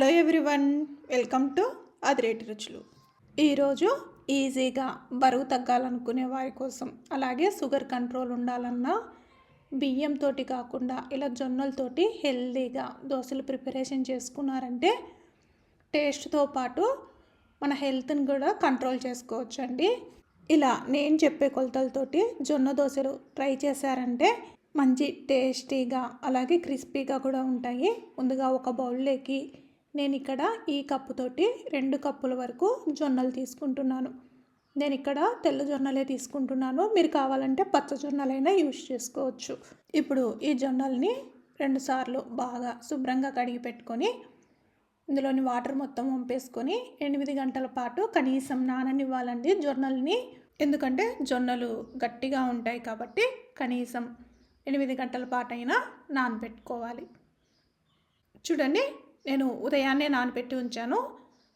Hello everyone welcome to Adireti Ruchulu. ఈరోజు ఈజీగా బరువు తగ్గాలనుకునే వారి కోసం అలాగే షుగర్ కంట్రోల్ ఉండాలన్నా బియ్యంతో కాకుండా ఇలా జొన్నలతోటి హెల్తీగా దోశలు ప్రిపరేషన్ చేసుకున్నారంటే టేస్ట్తో పాటు మన హెల్త్ని కూడా కంట్రోల్ చేసుకోవచ్చండి. ఇలా నేను చెప్పే కొలతలతోటి జొన్న దోశలు ట్రై చేశారంటే మంచి టేస్టీగా అలాగే క్రిస్పీగా కూడా ఉంటాయి. ముందుగా ఒక బౌల్లోకి నేను ఇక్కడ ఈ కప్పుతోటి రెండు కప్పుల వరకు జొన్నలు తీసుకుంటున్నాను. నేను ఇక్కడ తెల్ల జొన్నలే తీసుకుంటున్నాను. మీరు కావాలంటే పచ్చ జొన్నలైనా యూజ్ చేసుకోవచ్చు. ఇప్పుడు ఈ జొన్నల్ని రెండుసార్లు బాగా శుభ్రంగా కడిగి పెట్టుకొని ఇందులోని వాటర్ మొత్తం వంపేసుకొని ఎనిమిది గంటల పాటు కనీసం నాననివ్వాలండి జొన్నల్ని. ఎందుకంటే జొన్నలు గట్టిగా ఉంటాయి కాబట్టి కనీసం ఎనిమిది గంటల పాటైనా నానబెట్టుకోవాలి. చూడండి నేను ఉదయాన్నే నానబెట్టి ఉంచాను.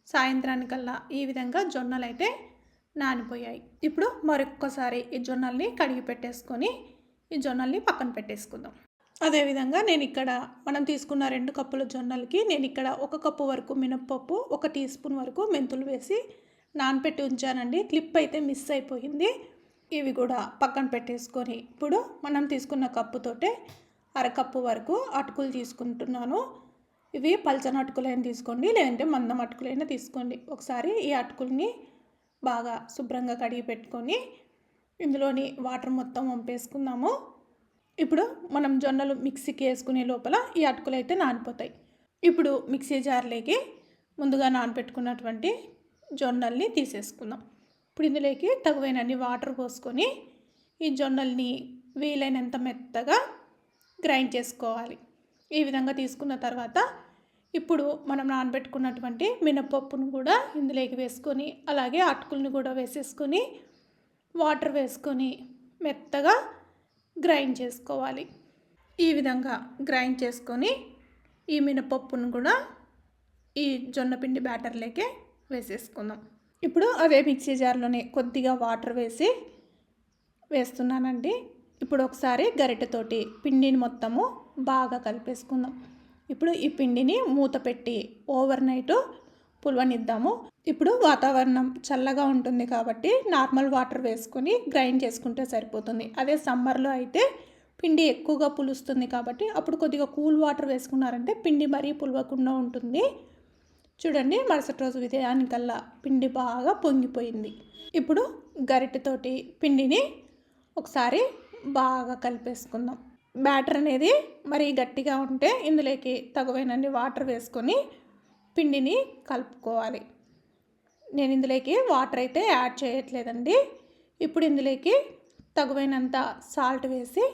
సాయంత్రానికల్లా ఈ విధంగా జొన్నలు అయితే నానిపోయాయి. ఇప్పుడు మరొక్కసారి ఈ జొన్నల్ని కడిగి పెట్టేసుకొని ఈ జొన్నల్ని పక్కన పెట్టేసుకుందాం. అదేవిధంగా నేను ఇక్కడ మనం తీసుకున్న రెండు కప్పుల జొన్నలకి నేను ఇక్కడ ఒక కప్పు వరకు మినప్పప్పు ఒక టీ స్పూన్ వరకు మెంతులు వేసి నానపెట్టి ఉంచానండి. క్లిప్ అయితే మిస్ అయిపోయింది. ఇవి కూడా పక్కన పెట్టేసుకొని ఇప్పుడు మనం తీసుకున్న కప్పుతోటే అరకప్పు వరకు అటుకులు తీసుకుంటున్నాను. ఇవి పల్చని అటుకులైనా తీసుకోండి లేదంటే మందం అటుకులైనా తీసుకోండి. ఒకసారి ఈ అటుకుల్ని బాగా శుభ్రంగా కడిగి పెట్టుకొని ఇందులోని వాటర్ మొత్తం వంపేసుకుందాము. ఇప్పుడు మనం జొన్నలు మిక్సీకి వేసుకునే లోపల ఈ అటుకులు అయితే నానిపోతాయి. ఇప్పుడు మిక్సీ జార్లోకి ముందుగా నానబెట్టుకున్నటువంటి జొన్నల్ని తీసేసుకుందాం. ఇప్పుడు ఇందులోకి తగువైనన్ని వాటర్ పోసుకొని ఈ జొన్నల్ని వీలైనంత మెత్తగా గ్రైండ్ చేసుకోవాలి. ఈ విధంగా తీసుకున్న తర్వాత ఇప్పుడు మనం నానబెట్టుకున్నటువంటి మినపప్పును కూడా ఇందులోకి వేసుకొని అలాగే అటుకుల్ని కూడా వేసేసుకొని వాటర్ వేసుకొని మెత్తగా గ్రైండ్ చేసుకోవాలి. ఈ విధంగా గ్రైండ్ చేసుకొని ఈ మినపప్పును కూడా ఈ జొన్నపిండి బ్యాటర్లోకే వేసేసుకుందాం. ఇప్పుడు అదే మిక్సీ జార్లోనే కొద్దిగా వాటర్ వేసి వేస్తున్నానండి. ఇప్పుడు ఒకసారి గరిటెతోటి పిండిని మొత్తము బాగా కలిపేసుకుందాం. ఇప్పుడు ఈ పిండిని మూత పెట్టి ఓవర్ నైట్ పులవనిద్దాము. ఇప్పుడు వాతావరణం చల్లగా ఉంటుంది కాబట్టి నార్మల్ వాటర్ వేసుకొని గ్రైండ్ చేసుకుంటే సరిపోతుంది. అదే సమ్మర్లో అయితే పిండి ఎక్కువగా పులుస్తుంది కాబట్టి అప్పుడు కొద్దిగా కూల్ వాటర్ వేసుకున్నారంటే పిండి మరీ పులవకుండా ఉంటుంది. చూడండి మరుసటి రోజు విజయానికల్లా పిండి బాగా పొంగిపోయింది. ఇప్పుడు గరిటెతోటి పిండిని ఒకసారి బాగా కలిపేసుకుందాం. బ్యాటర్ అనేది మరీ గట్టిగా ఉంటే ఇందులోకి తగువైనన్ని వాటర్ వేసుకొని పిండిని కలుపుకోవాలి. నేను ఇందులోకి వాటర్ అయితే యాడ్ చేయట్లేదండి. ఇప్పుడు ఇందులోకి తగువైనంత సాల్ట్ వేసి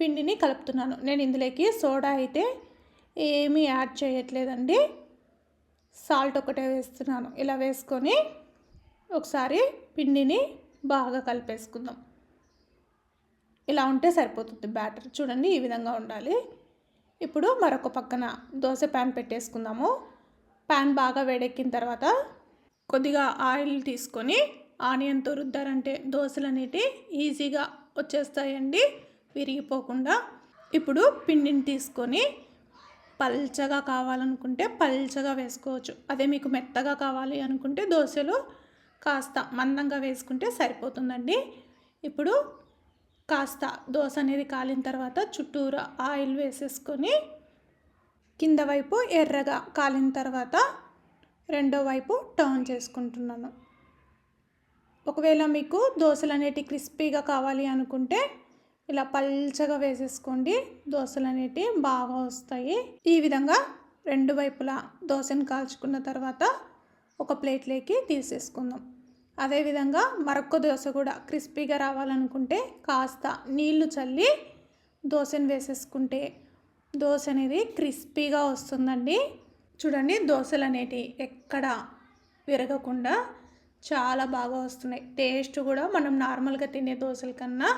పిండిని కలుపుతున్నాను. నేను ఇందులోకి సోడా అయితే ఏమీ యాడ్ చేయట్లేదండి. సాల్ట్ ఒకటే వేస్తున్నాను. ఇలా వేసుకొని ఒకసారి పిండిని బాగా కలిపేసుకుందాం. ఇలా ఉంటే సరిపోతుంది. బ్యాటర్ చూడండి ఈ విధంగా ఉండాలి. ఇప్పుడు మరొక పక్కన దోశ ప్యాన్ పెట్టేసుకుందాము. ప్యాన్ బాగా వేడెక్కిన తర్వాత కొద్దిగా ఆయిల్ తీసుకొని ఆనియన్తో రుద్దారంటే దోశలు అనేటివి ఈజీగా వచ్చేస్తాయండి విరిగిపోకుండా. ఇప్పుడు పిండిని తీసుకొని పల్చగా కావాలనుకుంటే పల్చగా వేసుకోవచ్చు. అదే మీకు మెత్తగా కావాలి అనుకుంటే దోశలు కాస్త మందంగా వేసుకుంటే సరిపోతుందండి. ఇప్పుడు కాస్త దోశ అనేది కాలిన తర్వాత చుట్టూరా ఆయిల్ వేసేసుకొని కింద వైపు ఎర్రగా కాలిన తర్వాత రెండో వైపు టర్న్ చేసుకుంటున్నాను. ఒకవేళ మీకు దోశలు అనేటివి క్రిస్పీగా కావాలి అనుకుంటే ఇలా పల్చగా వేసేసుకోండి. దోశలు అనేటివి బాగా వస్తాయి. ఈ విధంగా రెండు వైపులా దోశను కాల్చుకున్న తర్వాత ఒక ప్లేట్లోకి తీసేసుకుందాం. అదేవిధంగా మరొక దోశ కూడా క్రిస్పీగా రావాలనుకుంటే కాస్త నీళ్ళు చల్లి దోశను వేసేసుకుంటే దోశ అనేది క్రిస్పీగా వస్తుందండి. చూడండి దోశలు అనేటివి ఎక్కడ విరగకుండా చాలా బాగా వస్తున్నాయి. టేస్ట్ కూడా మనం నార్మల్గా తినే దోశల కన్నా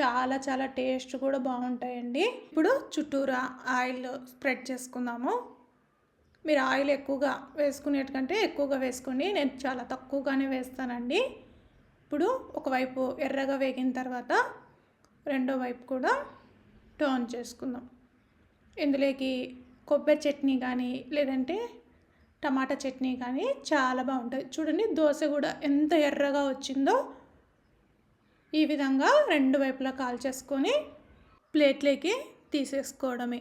చాలా చాలా టేస్ట్ కూడా బాగుంటాయండి. ఇప్పుడు చుట్టూరా ఆయిల్ స్ప్రెడ్ చేసుకుందాము. మీరు ఆయిల్ ఎక్కువగా వేసుకునేటకంటే ఎక్కువగా వేసుకోండి. నేను చాలా తక్కువగానే వేస్తానండి. ఇప్పుడు ఒకవైపు ఎర్రగా వేగిన తర్వాత రెండో వైపు కూడా టర్న్ చేసుకుందాం. ఇందులోకి కొబ్బరి చట్నీ కానీ లేదంటే టమాటా చట్నీ కానీ చాలా బాగుంటుంది చూడండి దోశ కూడా ఎంత ఎర్రగా వచ్చిందో ఈ విధంగా రెండు వైపులా కాల్చేసుకొని ప్లేట్లోకి తీసేసుకోవడమే.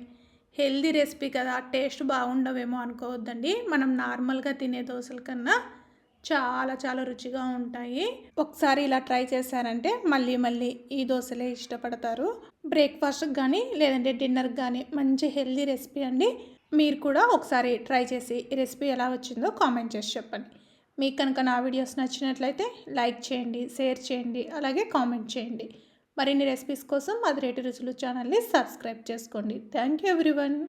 హెల్దీ రెసిపీ కదా టేస్ట్ బాగుండవేమో అనుకోవద్దండి. మనం నార్మల్గా తినే దోశల కన్నా చాలా చాలా రుచిగా ఉంటాయి. ఒకసారి ఇలా ట్రై చేశారంటే మళ్ళీ మళ్ళీ ఈ దోశలే ఇష్టపడతారు. బ్రేక్ఫాస్ట్కి కానీ లేదంటే డిన్నర్కి కానీ మంచి హెల్దీ రెసిపీ అండి. మీరు కూడా ఒకసారి ట్రై చేసి ఈ రెసిపీ ఎలా వచ్చిందో కామెంట్ చేసి చెప్పండి. మీకు కనుక నా వీడియోస్ నచ్చినట్లయితే లైక్ చేయండి షేర్ చేయండి అలాగే కామెంట్ చేయండి. మరిన్ని రెసిపీస్ కోసం అది రేటు రుచులు ఛానల్ని సబ్స్క్రైబ్ చేసుకోండి. Thank you everyone